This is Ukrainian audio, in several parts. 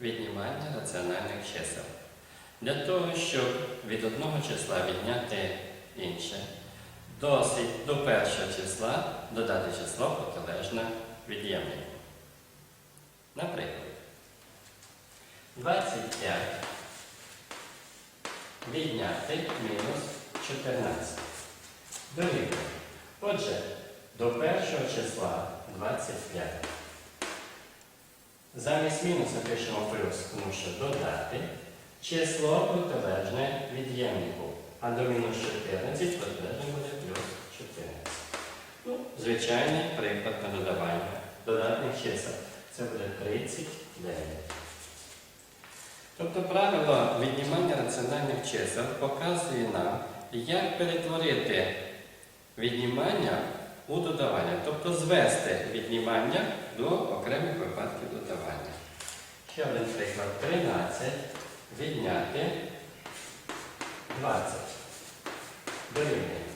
віднімання раціональних чисел. Для того, щоб від одного числа відняти інше, досить до першого числа додати число протилежне від'ємнику. Наприклад, 25 відняти мінус 14. Дорівнює. Отже, до першого числа 25. Замість мінуса пишемо плюс, тому що додати число протилежне від'ємнику, а до мінус 14 протилежне буде плюс 14. Ну, звичайний приклад на додавання додатних чисел. Це буде 39. Тобто правило віднімання раціональних чисел показує нам, як перетворити віднімання у додавання, тобто звести віднімання до окремих випадків додавання. Ще один приклад. 13 відняти 20. Дорівнює.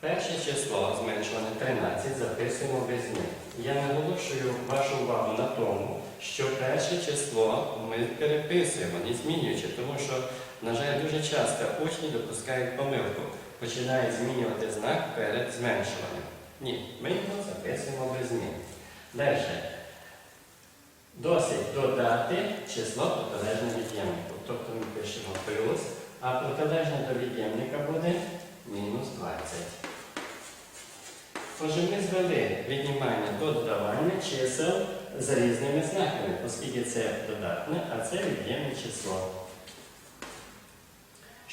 Перше число зменшуване 13 записуємо без змін. Я наголошую вашу увагу на тому, що перше число ми переписуємо, не змінюючи, тому що, на жаль, дуже часто учні допускають помилку, починають змінювати знак перед зменшуванням. Ні, ми його записуємо без змін. Далі. Досить додати число протилежне від'ємнику. Тобто ми пишемо плюс, а протилежне до від'ємника буде мінус 20. Отже, ми звели віднімання до додавання чисел з різними знаками, оскільки це додатне, а це від'ємне число.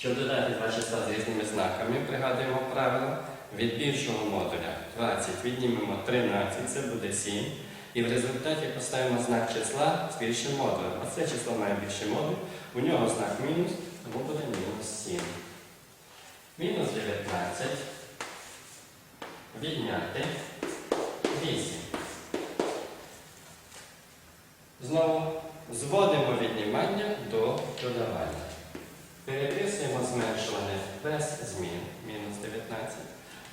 Щоб додати два числа з різними знаками, пригадуємо правило, від більшого модуля 20 віднімемо 13, це буде 7. І в результаті поставимо знак числа з більшим модулем. А це число має більший модуль, у нього знак мінус, тому буде мінус 7. Мінус 19 відняти 8. Знову зводимо віднімання до додавання. Переписуємо зменшуване без змін, мінус 19.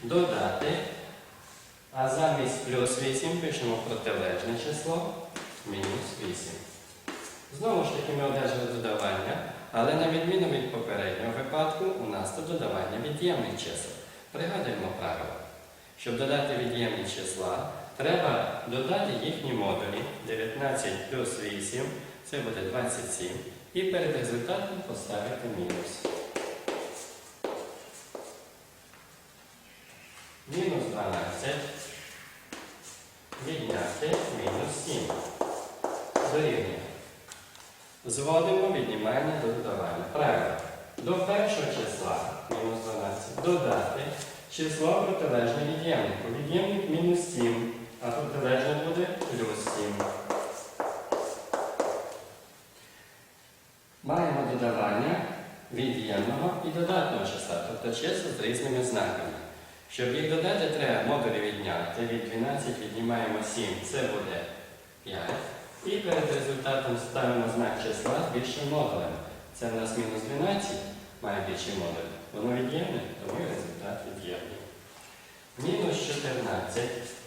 Додати. А замість плюс 8 пишемо протилежне число мінус 8. Знову ж таки ми одержали додавання, але на відміну від попереднього випадку, у нас тут додавання від'ємних чисел. Пригадуємо правило. Щоб додати від'ємні числа, треба додати їхні модулі 19 плюс 8, це буде 27, і перед результатом поставити мінус. Мінус 12 відняти мінус 7. Дорівнює. Зводимо віднімання до додавання. Правило. До першого числа мінус 12 додати число протилежне від'ємнику. Від'ємник мінус 7, а тут протилежне буде плюс 7. Маємо додавання від'ємного і додатного числа, тобто числа з різними знаками. Щоб їх додати, треба модулі відняти. Від 12 віднімаємо 7, це буде 5. І перед результатом ставимо знак числа з більшим модулем. Це в нас мінус 12, має більший модуль. Воно від'ємне, тому і результат від'ємний. Мінус 14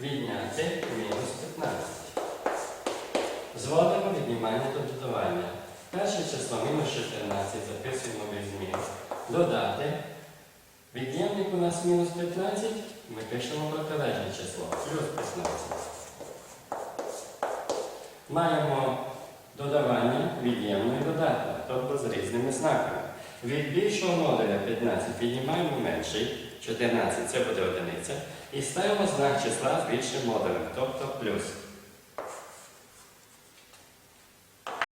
відняти мінус 15. Зводимо віднімання до додавання. Перше число мінус 14 записуємо без змін. Додати. Від'ємник у нас мінус 15, ми пишемо протилежне число, плюс 15. Маємо додавання від'ємної додатного, тобто з різними знаками. Від більшого модуля 15 віднімаємо менший, 14 це буде одиниця, і ставимо знак числа з більшим модулем, тобто плюс.